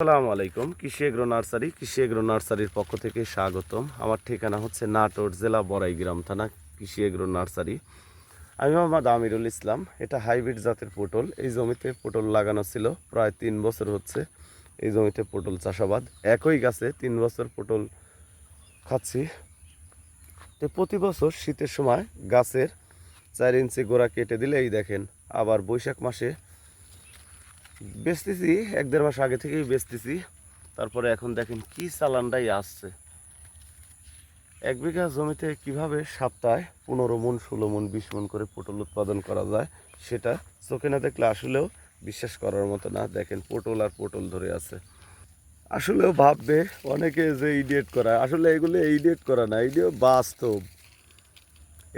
আসসালামু আলাইকুম, কৃষি এগ্রো নার্সারি, কৃষি এগ্রো নার্সারির পক্ষ থেকে স্বাগতম। আমার ঠিকানা হচ্ছে নাটোর, জেলা বড়াইগ্রাম থানা, কৃষি এগ্রো নার্সারি। আমি মোহাম্মদ আমিরুল ইসলাম, এটা হাইব্রিড জাতের পটল। এই জমিতে পটল লাগানো ছিল, প্রায় তিন বছর হচ্ছে এই জমিতে পটল চাষাবাদ। একই গাছে তিন বছর পটল খাচ্ছি। তো প্রতি বছর শীতের সময় গাছের চার ইঞ্চি গোড়া কেটে দিলে এই দেখেন, আবার বৈশাখ মাসে বেচতেছি, এক দেড় মাস আগে থেকেই বেচতেছি। তারপরে এখন দেখেন কি চালানটাই আসছে। এক বিঘা জমিতে কীভাবে সপ্তাহে পনেরো মন, ষোলো মন, বিশ মন করে পটল উৎপাদন করা যায়, সেটা চোখে না দেখলে আসলেও বিশ্বাস করার মতো না। দেখেন পটল আর পটল ধরে আছে। আসলেও ভাববে অনেকে যে ইডিয়েট করা। আসলে এগুলো ইডিয়েট করা না, এগুলো বাস্তব।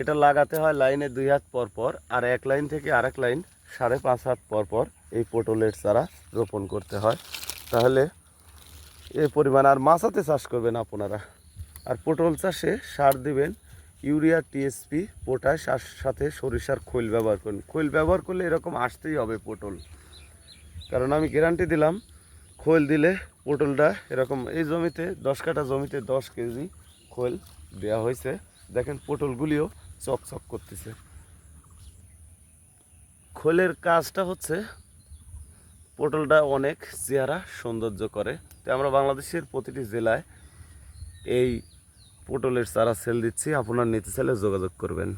এটা লাগাতে হয় লাইনে দুই হাত পর পর, আর এক লাইন থেকে আরেক লাইন সাড়ে পাঁচ হাত পর পর এই পটলের চারা রোপণ করতে হয়। তাহলে এই পরিমাণ আর মাছাতে চাষ করবেন আপনারা। আর পটল চাষে সার দিবেন ইউরিয়া, টিএসপি, পটাশ আর সাথে সরিষার খৈল ব্যবহার করুন। খৈল ব্যবহার করলে এরকম আসতেই হবে পটল। কারণ আমি গ্যারান্টি দিলাম, খৈল দিলে পটলটা এরকম এই জমিতে দশ কাঠা জমিতে দশ কেজি খৈল দেওয়া হয়েছে। দেখেন পটলগুলিও চকচক করতেছে। খোলের কাজটা হচ্ছে পটলটা অনেক চেহারা সৌন্দর্য করে। তো আমরা বাংলাদেশের প্রতিটি জেলায় এই পটলের চারা সেল দিচ্ছি। আপনার নিতে চাইলে যোগাযোগ করবেন।